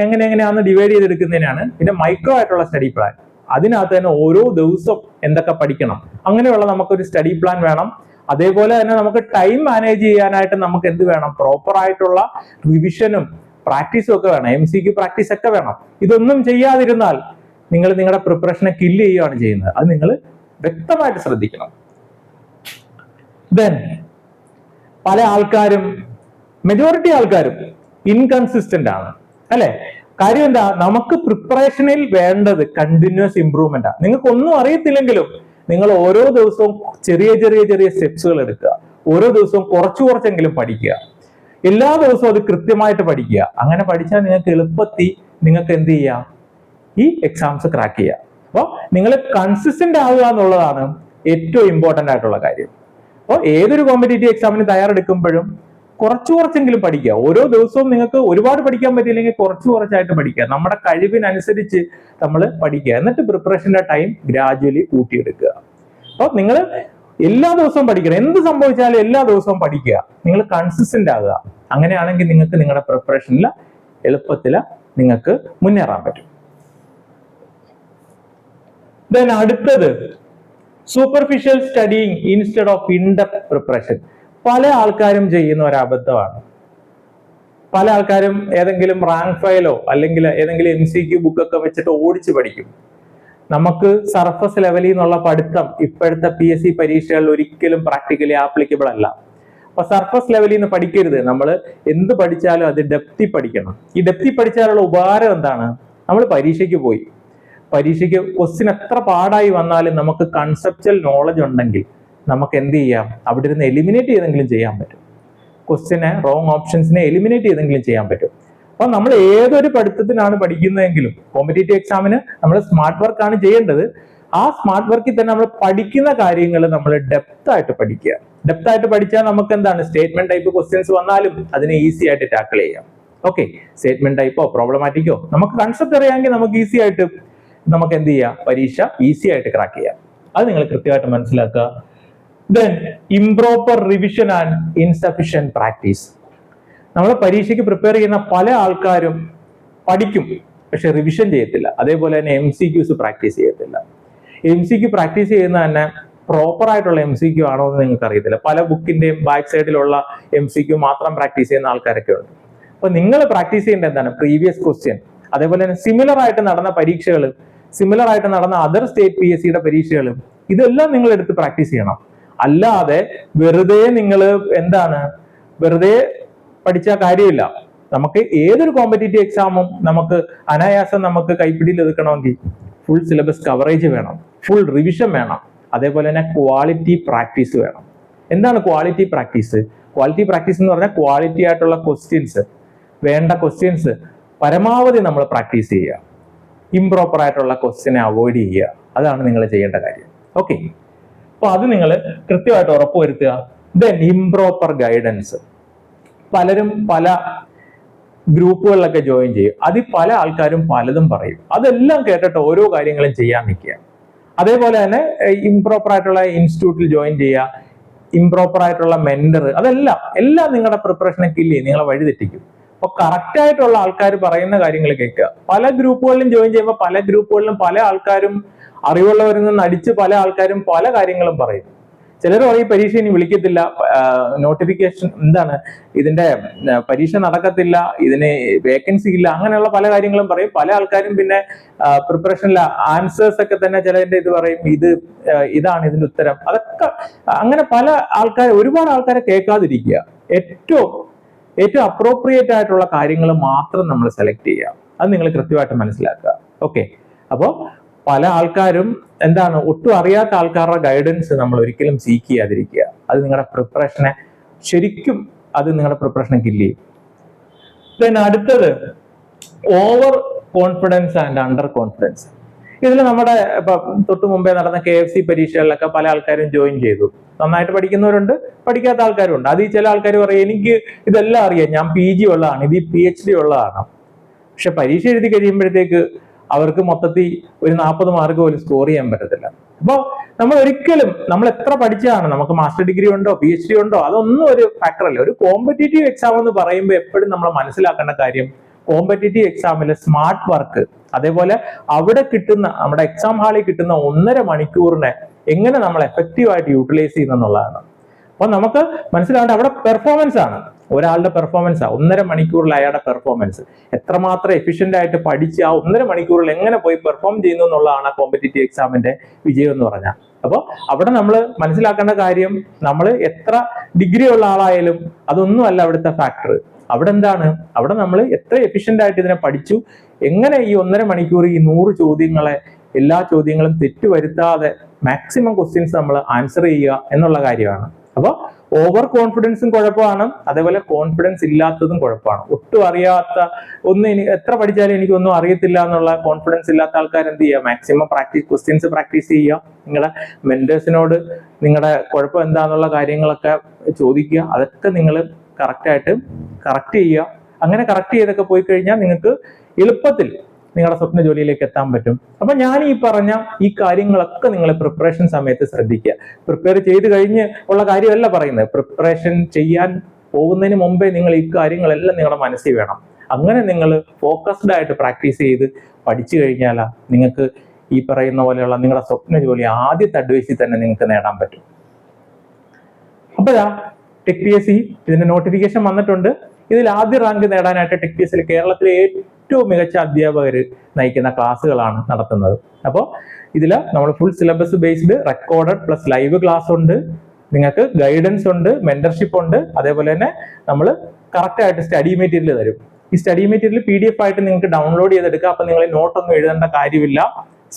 എങ്ങനെ എങ്ങനെയാണെന്ന് ഡിവൈഡ് ചെയ്തെടുക്കുന്നതിനാണ്. പിന്നെ മൈക്രോ ആയിട്ടുള്ള സ്റ്റഡി പ്ലാൻ അതിനകത്ത് തന്നെ ഓരോ ദിവസം എന്തൊക്കെ പഠിക്കണം. അങ്ങനെയുള്ള നമുക്കൊരു സ്റ്റഡി പ്ലാൻ വേണം. അതേപോലെ തന്നെ നമുക്ക് ടൈം മാനേജ് ചെയ്യാനായിട്ട് നമുക്ക് എന്ത് വേണം? പ്രോപ്പർ ആയിട്ടുള്ള റിവിഷനും പ്രാക്ടീസും ഒക്കെ വേണം. എം സിക്ക് പ്രാക്ടീസ് ഒക്കെ വേണം. ഇതൊന്നും ചെയ്യാതിരുന്നാൽ നിങ്ങൾ നിങ്ങളുടെ പ്രിപ്പറേഷനെ കില്ല് ചെയ്യുകയാണ് ചെയ്യുന്നത്. അത് നിങ്ങൾ വ്യക്തമായിട്ട് ശ്രദ്ധിക്കണം. ദെൻ പല ആൾക്കാരും മെജോറിറ്റി ആൾക്കാരും ഇൻകൺസിസ്റ്റന്റ് ആണ്. അല്ലെ? കാര്യം എന്താ? നമുക്ക് പ്രിപ്പറേഷനിൽ വേണ്ടത് കണ്ടിന്യൂസ് ഇമ്പ്രൂവ്മെന്റ് ആണ് നിങ്ങൾക്ക് ഒന്നും അറിയത്തില്ലെങ്കിലും നിങ്ങൾ ഓരോ ദിവസവും ചെറിയ ചെറിയ ചെറിയ സ്റ്റെപ്സുകൾ എടുക്കുക. ഓരോ ദിവസവും കുറച്ചു കുറച്ചെങ്കിലും പഠിക്കുക. എല്ലാ ദിവസവും അത് കൃത്യമായിട്ട് പഠിക്കുക. അങ്ങനെ പഠിച്ചാൽ നിങ്ങൾക്ക് എളുപ്പത്തിൽ നിങ്ങൾക്ക് എന്ത് ചെയ്യാം? ഈ എക്സാംസ് ക്രാക്ക് ചെയ്യുക അപ്പോൾ നിങ്ങൾ കൺസിസ്റ്റന്റ് ആവുക എന്നുള്ളതാണ് ഏറ്റവും ഇമ്പോർട്ടന്റ് ആയിട്ടുള്ള കാര്യം. അപ്പോൾ ഏതൊരു കോമ്പറ്റേറ്റീവ് എക്സാമിന് തയ്യാറെടുക്കുമ്പോഴും കുറച്ച് കുറച്ചെങ്കിലും പഠിക്കുക. ഓരോ ദിവസവും നിങ്ങൾക്ക് ഒരുപാട് പഠിക്കാൻ പറ്റിയില്ലെങ്കിൽ കുറച്ച് കുറച്ചായിട്ട് പഠിക്കുക. നമ്മുടെ കഴിവിനനുസരിച്ച് നമ്മൾ പഠിക്കുക. എന്നിട്ട് പ്രിപ്പറേഷന്റെ ടൈം ഗ്രാജുവലി കൂട്ടിയെടുക്കുക. അപ്പോൾ നിങ്ങൾ എല്ലാ ദിവസവും പഠിക്കണം. എന്ത് സംഭവിച്ചാലും എല്ലാ ദിവസവും പഠിക്കുക. നിങ്ങൾ കൺസിസ്റ്റന്റ് ആകുക. അങ്ങനെയാണെങ്കിൽ നിങ്ങൾക്ക് നിങ്ങളുടെ പ്രിപ്പറേഷനിൽ എളുപ്പത്തിൽ നിങ്ങൾക്ക് മുന്നേറാൻ പറ്റും. ദെൻ അടുത്തത് superficial studying instead of in depth preparation പല ആൾക്കാരും ചെയ്യുന്ന ഒരു അബദ്ധമാണ്. പല ആൾക്കാരും ഏതെങ്കിലും റാങ്ക് ഫയലോ അല്ലെങ്കിൽ ഏതെങ്കിലും എം സി ക്യു ബുക്കൊക്കെ വെച്ചിട്ട് ഓടിച്ച് പഠിക്കും. നമുക്ക് സർഫസ് ലെവലിൽ നിന്നുള്ള പഠിത്തം ഇപ്പോഴത്തെ പി എസ് സി പരീക്ഷകളിൽ ഒരിക്കലും പ്രാക്ടിക്കലി ആപ്ലിക്കബിൾ അല്ല. അപ്പൊ സർഫസ് ലെവലിൽ നിന്ന് പഠിക്കരുത്. നമ്മൾ എന്ത് പഠിച്ചാലും അത് ഡെപ്തി പഠിക്കണം. ഈ ഡെപ്തി പഠിച്ചാലുള്ള ഉപകാരം എന്താണ്? നമ്മൾ പരീക്ഷയ്ക്ക് പോയി. പരീക്ഷയ്ക്ക് ക്വസ്റ്റ്യൻ എത്ര പാടായി വന്നാലും നമുക്ക് കൺസെപ്റ്റൽ നോളജ് ഉണ്ടെങ്കിൽ നമുക്ക് എന്ത് ചെയ്യാം? അവിടെ ഇരുന്ന് എലിമിനേറ്റ് ചെയ്തെങ്കിലും ചെയ്യാൻ പറ്റും. ക്വസ്റ്റിനെ റോങ് ഓപ്ഷൻസിനെ എലിമിനേറ്റ് ചെയ്തെങ്കിലും ചെയ്യാൻ പറ്റും. അപ്പൊ നമ്മൾ ഏതൊരു പഠിത്തത്തിനാണ് പഠിക്കുന്നതെങ്കിലും കോമ്പറ്റേറ്റീവ് എക്സാമിന് നമ്മൾ സ്മാർട്ട് വർക്ക് ആണ് ചെയ്യേണ്ടത്. ആ സ്മാർട്ട് വർക്കിൽ തന്നെ നമ്മൾ പഠിക്കുന്ന കാര്യങ്ങൾ നമ്മൾ ഡെപ്ത് ആയിട്ട് പഠിക്കുക. ഡെപ്ത് ആയിട്ട് പഠിച്ചാൽ നമുക്ക് എന്താണ്? സ്റ്റേറ്റ്മെന്റ് ടൈപ്പ് ക്വസ്റ്റ്യൻസ് വന്നാലും അതിനെ ഈസി ആയിട്ട് ടാക്കിൾ ചെയ്യാം. ഓക്കെ സ്റ്റേറ്റ്മെന്റ് ടൈപ്പോ പ്രോബ്ലമാറ്റിക്കോ നമുക്ക് കൺസെപ്റ്റ് അറിയാമെങ്കിൽ നമുക്ക് ഈസി ആയിട്ട് നമുക്ക് എന്ത് ചെയ്യാം? പരീക്ഷ ഈസി ആയിട്ട് ക്രാക്ക് ചെയ്യാം. അത് നിങ്ങൾ കൃത്യമായിട്ട് മനസ്സിലാക്കുക. Then improper revision and insufficient practice നമ്മൾ പരീക്ഷയ്ക്ക് പ്രിപ്പയർ ചെയ്യുന്ന പല ആൾക്കാരും പഠിക്കും പക്ഷെ റിവിഷൻ ചെയ്യത്തില്ല. അതേപോലെ തന്നെ എം സി ക്യൂസ് പ്രാക്ടീസ് ചെയ്യത്തില്ല. എം സി ക്യു പ്രാക്ടീസ് ചെയ്യുന്ന തന്നെ പ്രോപ്പർ ആയിട്ടുള്ള എം സി ക്യു ആണോ എന്ന് നിങ്ങൾക്ക് അറിയത്തില്ല പല ബുക്കിന്റെയും ബാക്ക് സൈഡിലുള്ള എം സി ക്യു മാത്രം പ്രാക്ടീസ് ചെയ്യുന്ന ആൾക്കാരൊക്കെ ഉണ്ട്. അപ്പൊ നിങ്ങൾ പ്രാക്ടീസ് ചെയ്യേണ്ട എന്താണ്? പ്രീവിയസ് ക്വസ്റ്റ്യൻ അതേപോലെ തന്നെ സിമിലർ ആയിട്ട് നടന്ന പരീക്ഷകൾ സിമിലർ ആയിട്ട് നടന്ന അതർ സ്റ്റേറ്റ് പി എസ് സിയുടെ പരീക്ഷകളും ഇതെല്ലാം നിങ്ങൾ എടുത്ത് പ്രാക്ടീസ് ചെയ്യണം. അല്ലാതെ വെറുതെ നിങ്ങൾ എന്താണ്? വെറുതെ പഠിച്ച കാര്യമില്ല. നമുക്ക് ഏതൊരു കോമ്പറ്റേറ്റീവ് എക്സാമും നമുക്ക് അനായാസം നമുക്ക് കൈപ്പിടിയിൽ എടുക്കണമെങ്കിൽ ഫുൾ സിലബസ് കവറേജ് വേണം. ഫുൾ റിവിഷൻ വേണം. അതേപോലെ തന്നെ ക്വാളിറ്റി പ്രാക്ടീസ് വേണം. എന്താണ് ക്വാളിറ്റി പ്രാക്ടീസ് ക്വാളിറ്റി പ്രാക്ടീസ് എന്ന് പറഞ്ഞാൽ ക്വാളിറ്റി ആയിട്ടുള്ള ക്വസ്റ്റ്യൻസ് വേണ്ട ക്വസ്റ്റ്യൻസ് പരമാവധി നമ്മൾ പ്രാക്ടീസ് ചെയ്യുക. ഇംപ്രോപ്പർ ആയിട്ടുള്ള ക്വസ്റ്റ്യനെ അവോയ്ഡ് ചെയ്യുക. അതാണ് നിങ്ങൾ ചെയ്യേണ്ട കാര്യം. ഓക്കെ അപ്പൊ അത് നിങ്ങൾ കൃത്യമായിട്ട് ഉറപ്പുവരുത്തുക. ദെൻ ഇംപ്രോപ്പർ ഗൈഡൻസ് പലരും പല ഗ്രൂപ്പുകളിലൊക്കെ ജോയിൻ ചെയ്യും. അതിൽ പല ആൾക്കാരും പലതും പറയും. അതെല്ലാം കേട്ടിട്ട് ഓരോ കാര്യങ്ങളും ചെയ്യാൻ നിൽക്കുക. അതേപോലെ തന്നെ ഇംപ്രോപ്പർ ആയിട്ടുള്ള ഇൻസ്റ്റിറ്റ്യൂട്ടിൽ ജോയിൻ ചെയ്യുക ഇംപ്രോപ്പർ ആയിട്ടുള്ള മെന്റർ അതെല്ലാം എല്ലാം നിങ്ങളുടെ പ്രിപ്പറേഷനെ കില്ല് ചെയ്യും നിങ്ങളെ വഴിതെറ്റിക്കും അപ്പൊ കറക്റ്റ് ആയിട്ടുള്ള ആൾക്കാർ പറയുന്ന കാര്യങ്ങൾ കേൾക്കുക. പല ഗ്രൂപ്പുകളിലും ജോയിൻ ചെയ്യുമ്പോൾ പല ഗ്രൂപ്പുകളിലും പല ആൾക്കാരും അറിവുള്ളവരിൽ നിന്ന് അടിച്ച് പല ആൾക്കാരും പല കാര്യങ്ങളും പറയും. ചിലർ പറയും പരീക്ഷ ഇനി വിളിക്കത്തില്ല. നോട്ടിഫിക്കേഷൻ എന്താണ്? ഇതിന്റെ പരീക്ഷ നടക്കത്തില്ല. ഇതിന് വേക്കൻസി ഇല്ല. അങ്ങനെയുള്ള പല കാര്യങ്ങളും പറയും. പല ആൾക്കാരും പിന്നെ പ്രിപ്പറേഷനിലെ ആൻസേഴ്സ് ഒക്കെ തന്നെ ചിലതിന്റെ ഇത് പറയും. ഇത് ഇതാണ് ഇതിന്റെ ഉത്തരം. അതൊക്കെ അങ്ങനെ പല ആൾക്കാർ ഒരുപാട് ആൾക്കാരെ കേൾക്കാതിരിക്കുക. ഏറ്റവും ഏറ്റവും അപ്രോപ്രിയേറ്റ് ആയിട്ടുള്ള കാര്യങ്ങൾ മാത്രം നമ്മൾ സെലക്ട് ചെയ്യുക. അത് നിങ്ങൾ കൃത്യമായിട്ട് മനസ്സിലാക്കുക. ഓക്കെ അപ്പോൾ പല ആൾക്കാരും എന്താണ് ഒട്ടും അറിയാത്ത ആൾക്കാരുടെ ഗൈഡൻസ് നമ്മൾ ഒരിക്കലും സീക്ക് ചെയ്യാതിരിക്കുക. അത് നിങ്ങളുടെ പ്രിപ്പറേഷനെ ശരിക്കും അത് നിങ്ങളുടെ പ്രിപ്പറേഷനെ കില്ല് ചെയ്യും. പിന്നെ അടുത്തത് over confidence and under confidence ഇതിൽ നമ്മുടെ ഇപ്പൊ തൊട്ട് മുമ്പേ നടന്ന കെ എഫ് സി പരീക്ഷകളിലൊക്കെ പല ആൾക്കാരും ജോയിൻ ചെയ്തു. നന്നായിട്ട് പഠിക്കുന്നവരുണ്ട് പഠിക്കാത്ത ആൾക്കാരുണ്ട് അതിൽ ചില ആൾക്കാർ പറയും എനിക്ക് ഇതെല്ലാം അറിയാം. ഞാൻ പി ജി ഉള്ളതാണ്. ഇത് പി എച്ച് ഡി ഉള്ളതാണ്. പക്ഷെ പരീക്ഷ എഴുതി കഴിയുമ്പോഴത്തേക്ക് അവർക്ക് മൊത്തത്തിൽ ഒരു നാൽപ്പത് മാർക്ക് പോലും സ്കോർ ചെയ്യാൻ പറ്റത്തില്ല. അപ്പോൾ നമ്മൾ ഒരിക്കലും നമ്മൾ എത്ര പഠിച്ചതാണ് നമുക്ക് മാസ്റ്റർ ഡിഗ്രി ഉണ്ടോ പി എച്ച് ഡി ഉണ്ടോ അതൊന്നും ഒരു ഫാക്ടർ അല്ല. ഒരു കോമ്പറ്റേറ്റീവ് എക്സാം എന്ന് പറയുമ്പോൾ എപ്പോഴും നമ്മൾ മനസ്സിലാക്കേണ്ട കാര്യം കോമ്പറ്റേറ്റീവ് എക്സാമിലെ സ്മാർട്ട് വർക്ക് അതേപോലെ അവിടെ കിട്ടുന്ന നമ്മുടെ എക്സാം ഹാളിൽ കിട്ടുന്ന ഒന്നര മണിക്കൂറിനെ എങ്ങനെ നമ്മൾ എഫക്റ്റീവായിട്ട് യൂട്ടിലൈസ് ചെയ്യുന്നുള്ളതാണ് അപ്പൊ നമുക്ക് മനസ്സിലാവേണ്ട അവിടെ പെർഫോമൻസ് ആണ്. ഒരാളുടെ പെർഫോമൻസ് ഒന്നര മണിക്കൂറിൽ അയാളുടെ പെർഫോമൻസ് എത്രമാത്രം എഫിഷ്യന്റ് ആയിട്ട് പഠിച്ച് ആ ഒന്നര മണിക്കൂറിൽ എങ്ങനെ പോയി പെർഫോം ചെയ്യുന്നു എന്നുള്ളതാണ് കോമ്പറ്റേറ്റീവ് എക്സാമിന്റെ വിജയം എന്ന് പറഞ്ഞാൽ. അപ്പോൾ അവിടെ നമ്മൾ മനസ്സിലാക്കേണ്ട കാര്യം നമ്മൾ എത്ര ഡിഗ്രി ഉള്ള ആളായാലും അതൊന്നുമല്ല അവിടുത്തെ ഫാക്ടർ അവിടെ എന്താണ്? അവിടെ നമ്മൾ എത്ര എഫിഷ്യന്റ് ആയിട്ട് ഇതിനെ പഠിച്ചു എങ്ങനെ ഈ ഒന്നര മണിക്കൂർ ഈ നൂറ് ചോദ്യങ്ങളെ എല്ലാ ചോദ്യങ്ങളും തെറ്റുവരുത്താതെ മാക്സിമം ക്വസ്റ്റ്യൻസ് നമ്മൾ ആൻസർ ചെയ്യുക എന്നുള്ള കാര്യമാണ്. അപ്പോൾ ഓവർ കോൺഫിഡൻസും കുഴപ്പമാണ്. അതേപോലെ കോൺഫിഡൻസ് ഇല്ലാത്തതും കുഴപ്പമാണ്. ഒട്ടും അറിയാത്ത ഒന്നും ഇനി എത്ര പഠിച്ചാലും എനിക്കൊന്നും അറിയത്തില്ല എന്നുള്ള കോൺഫിഡൻസ് ഇല്ലാത്ത ആൾക്കാർ എന്ത് ചെയ്യുക? മാക്സിമം പ്രാക്ടീസ് ക്വസ്റ്റ്യൻസ് പ്രാക്ടീസ് ചെയ്യുക. നിങ്ങളുടെ മെന്റേഴ്സിനോട് നിങ്ങളുടെ കുഴപ്പം എന്താന്നുള്ള കാര്യങ്ങളൊക്കെ ചോദിക്കുക. അതൊക്കെ നിങ്ങൾ കറക്റ്റായിട്ട് കറക്റ്റ് ചെയ്യുക. അങ്ങനെ കറക്റ്റ് ചെയ്തൊക്കെ പോയി കഴിഞ്ഞാൽ നിങ്ങൾക്ക് എളുപ്പത്തിൽ നിങ്ങളുടെ സ്വപ്ന ജോലിയിലേക്ക് എത്താൻ പറ്റും. അപ്പൊ ഞാൻ ഈ പറഞ്ഞ ഈ കാര്യങ്ങളൊക്കെ നിങ്ങൾ പ്രിപ്പറേഷൻ സമയത്ത് ശ്രദ്ധിക്കുക. പ്രിപ്പയർ ചെയ്ത് കഴിഞ്ഞ് ഉള്ള കാര്യമല്ല പറയുന്നത്. പ്രിപ്പറേഷൻ ചെയ്യാൻ പോകുന്നതിന് മുമ്പേ നിങ്ങൾ ഈ കാര്യങ്ങളെല്ലാം നിങ്ങളുടെ മനസ്സിൽ വേണം. അങ്ങനെ നിങ്ങൾ ഫോക്കസ്ഡ് ആയിട്ട് പ്രാക്ടീസ് ചെയ്ത് പഠിച്ചു കഴിഞ്ഞാൽ നിങ്ങൾക്ക് ഈ പറയുന്ന പോലെയുള്ള നിങ്ങളുടെ സ്വപ്ന ജോലി ആദ്യത്തെ അഡ്വൈസിൽ തന്നെ നിങ്ങൾക്ക് നേടാൻ പറ്റും. അപ്പോഴാ ടെക് പി എസ് സി ഇതിന്റെ നോട്ടിഫിക്കേഷൻ വന്നിട്ടുണ്ട്. ഇതിൽ ആദ്യ റാങ്ക് നേടാനായിട്ട് ടെക് പി എസ് കേരളത്തിലെ ഏറ്റവും മികച്ച അധ്യാപകർ നയിക്കുന്ന ക്ലാസ്സുകളാണ് നടത്തുന്നത്. അപ്പോൾ ഇതിൽ നമ്മൾ full syllabus based recorded plus live class ഉണ്ട്. നിങ്ങൾക്ക് ഗൈഡൻസ് ഉണ്ട് മെന്റർഷിപ്പ് ഉണ്ട്. അതേപോലെ തന്നെ നമ്മൾ കറക്റ്റായിട്ട് സ്റ്റഡി മെറ്റീരിയൽ തരും. ഈ study material P D F ആയിട്ട് നിങ്ങൾക്ക് ഡൗൺലോഡ് ചെയ്തെടുക്കുക അപ്പം നിങ്ങൾ നോട്ടൊന്നും എഴുതേണ്ട കാര്യമില്ല.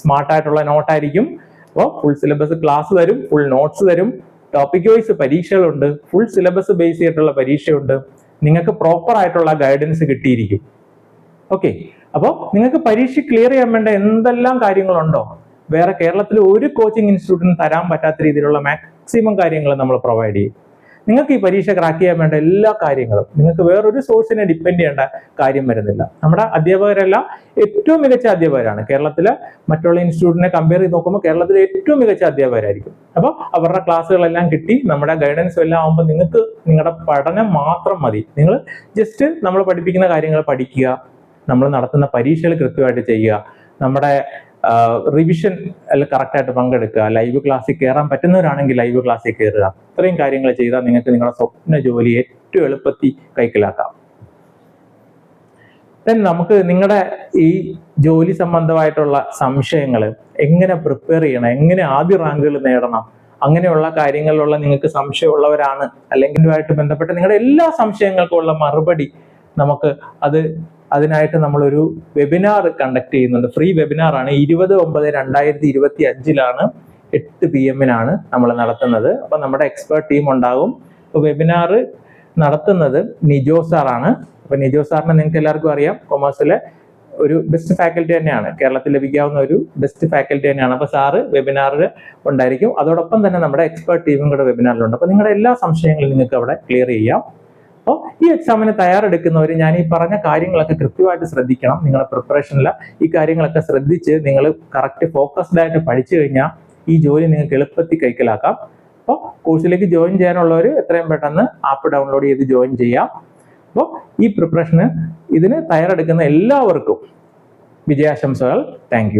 സ്മാർട്ട് ആയിട്ടുള്ള നോട്ടായിരിക്കും അപ്പോൾ ഫുൾ സിലബസ് ക്ലാസ് തരും ഫുൾ നോട്ട്സ് തരും. ടോപ്പിക് വൈസ് പരീക്ഷകളുണ്ട്. ഫുൾ സിലബസ് ബേസ് ചെയ്തിട്ടുള്ള പരീക്ഷയുണ്ട്. നിങ്ങൾക്ക് പ്രോപ്പർ ആയിട്ടുള്ള ഗൈഡൻസ് കിട്ടിയിരിക്കും. ഓക്കെ അപ്പോൾ നിങ്ങൾക്ക് പരീക്ഷ ക്ലിയർ ചെയ്യാൻ വേണ്ട എന്തെല്ലാം കാര്യങ്ങളുണ്ടോ? വേറെ കേരളത്തിൽ ഒരു കോച്ചിങ് ഇൻസ്റ്റിറ്റ്യൂട്ടിനും തരാൻ പറ്റാത്ത രീതിയിലുള്ള മാക്സിമം കാര്യങ്ങൾ നമ്മൾ പ്രൊവൈഡ് ചെയ്യും. നിങ്ങൾക്ക് ഈ പരീക്ഷ ക്രാക്ക് ചെയ്യാൻ വേണ്ട എല്ലാ കാര്യങ്ങളും നിങ്ങൾക്ക് വേറൊരു സോഴ്സിനെ ഡിപ്പെൻഡ് ചെയ്യേണ്ട കാര്യം വരുന്നില്ല. നമ്മുടെ അധ്യാപകരെല്ലാം ഏറ്റവും മികച്ച അധ്യാപകരാണ്. കേരളത്തിലെ മറ്റുള്ള ഇൻസ്റ്റിറ്റ്യൂട്ടിനെ കമ്പയർ ചെയ്ത് നോക്കുമ്പോൾ കേരളത്തിലെ ഏറ്റവും മികച്ച അധ്യാപകരായിരിക്കും. അപ്പോൾ അവരുടെ ക്ലാസ്സുകളെല്ലാം കിട്ടി നമ്മുടെ ഗൈഡൻസും എല്ലാം ആകുമ്പോൾ നിങ്ങൾക്ക് നിങ്ങളുടെ പഠനം മാത്രം മതി. നിങ്ങൾ ജസ്റ്റ് നമ്മൾ പഠിപ്പിക്കുന്ന കാര്യങ്ങൾ പഠിക്കുക നമ്മൾ നടത്തുന്ന പരീക്ഷകൾ കൃത്യമായിട്ട് ചെയ്യുക. നമ്മുടെ റിവിഷൻ എല്ലാം കറക്റ്റായിട്ട് പങ്കെടുക്കുക. ലൈവ് ക്ലാസ്സിൽ കയറാൻ പറ്റുന്നവരാണെങ്കിൽ ലൈവ് ക്ലാസ്സിൽ കയറുക ഇത്രയും കാര്യങ്ങൾ ചെയ്താൽ നിങ്ങൾക്ക് നിങ്ങളുടെ സ്വപ്ന ജോലി ഏറ്റവും എളുപ്പത്തിൽ കൈക്കലാക്കാം. ദെൻ നമുക്ക് നിങ്ങളുടെ ഈ ജോലി സംബന്ധമായിട്ടുള്ള സംശയങ്ങൾ എങ്ങനെ പ്രിപ്പയർ ചെയ്യണം എങ്ങനെ ആദ്യ റാങ്കുകൾ നേടണം അങ്ങനെയുള്ള കാര്യങ്ങളിലുള്ള നിങ്ങൾക്ക് സംശയമുള്ളവരാണ് അല്ലെങ്കിൽ ബന്ധപ്പെട്ട് നിങ്ങളുടെ എല്ലാ സംശയങ്ങൾക്കുമുള്ള മറുപടി നമുക്ക് അത് അതിനായിട്ട് നമ്മളൊരു വെബിനാർ കണ്ടക്ട് ചെയ്യുന്നുണ്ട്. ഫ്രീ വെബിനാർ ആണ്. ഇരുപത് ഒമ്പത് രണ്ടായിരത്തി ഇരുപത്തി അഞ്ചിലാണ് എട്ട് പി എമ്മിനാണ് നമ്മൾ നടത്തുന്നത്. അപ്പം നമ്മുടെ എക്സ്പേർട്ട് ടീം ഉണ്ടാകും. അപ്പോൾ വെബിനാർ നടത്തുന്നത് നിജോ സാറാണ് അപ്പം നിജോ സാറിനെ നിങ്ങൾക്ക് എല്ലാവർക്കും അറിയാം. കൊമേഴ്സിലെ ഒരു ബെസ്റ്റ് ഫാക്കൽറ്റി തന്നെയാണ്. കേരളത്തിൽ ലഭിക്കാവുന്ന ഒരു ബെസ്റ്റ് ഫാക്കൽറ്റി തന്നെയാണ്. അപ്പോൾ സാറ് വെബിനാറിൽ ഉണ്ടായിരിക്കും. അതോടൊപ്പം തന്നെ നമ്മുടെ എക്സ്പേർട്ട് ടീമും കൂടെ വെബിനാറിലുണ്ട് അപ്പോൾ നിങ്ങളുടെ എല്ലാ സംശയങ്ങളും നിങ്ങൾക്ക് അവിടെ ക്ലിയർ ചെയ്യാം. അപ്പോൾ ഈ എക്സാമിന് തയ്യാറെടുക്കുന്നവർ ഞാൻ ഈ പറഞ്ഞ കാര്യങ്ങളൊക്കെ കൃത്യമായിട്ട് ശ്രദ്ധിക്കണം. നിങ്ങളുടെ പ്രിപ്പറേഷനിൽ ഈ കാര്യങ്ങളൊക്കെ ശ്രദ്ധിച്ച് നിങ്ങൾ കറക്റ്റ് ഫോക്കസ്ഡ് ആയിട്ട് പഠിച്ചു കഴിഞ്ഞാൽ ഈ ജോലി നിങ്ങൾക്ക് എളുപ്പത്തിൽ കൈക്കലാക്കാം. അപ്പോൾ കോഴ്സിലേക്ക് ജോയിൻ ചെയ്യാനുള്ളവർ എത്രയും പെട്ടെന്ന് ആപ്പ് ഡൗൺലോഡ് ചെയ്ത് ജോയിൻ ചെയ്യാം. അപ്പോൾ ഈ പ്രിപ്പറേഷന് ഇതിന് തയ്യാറെടുക്കുന്ന എല്ലാവർക്കും വിജയാശംസകൾ. താങ്ക്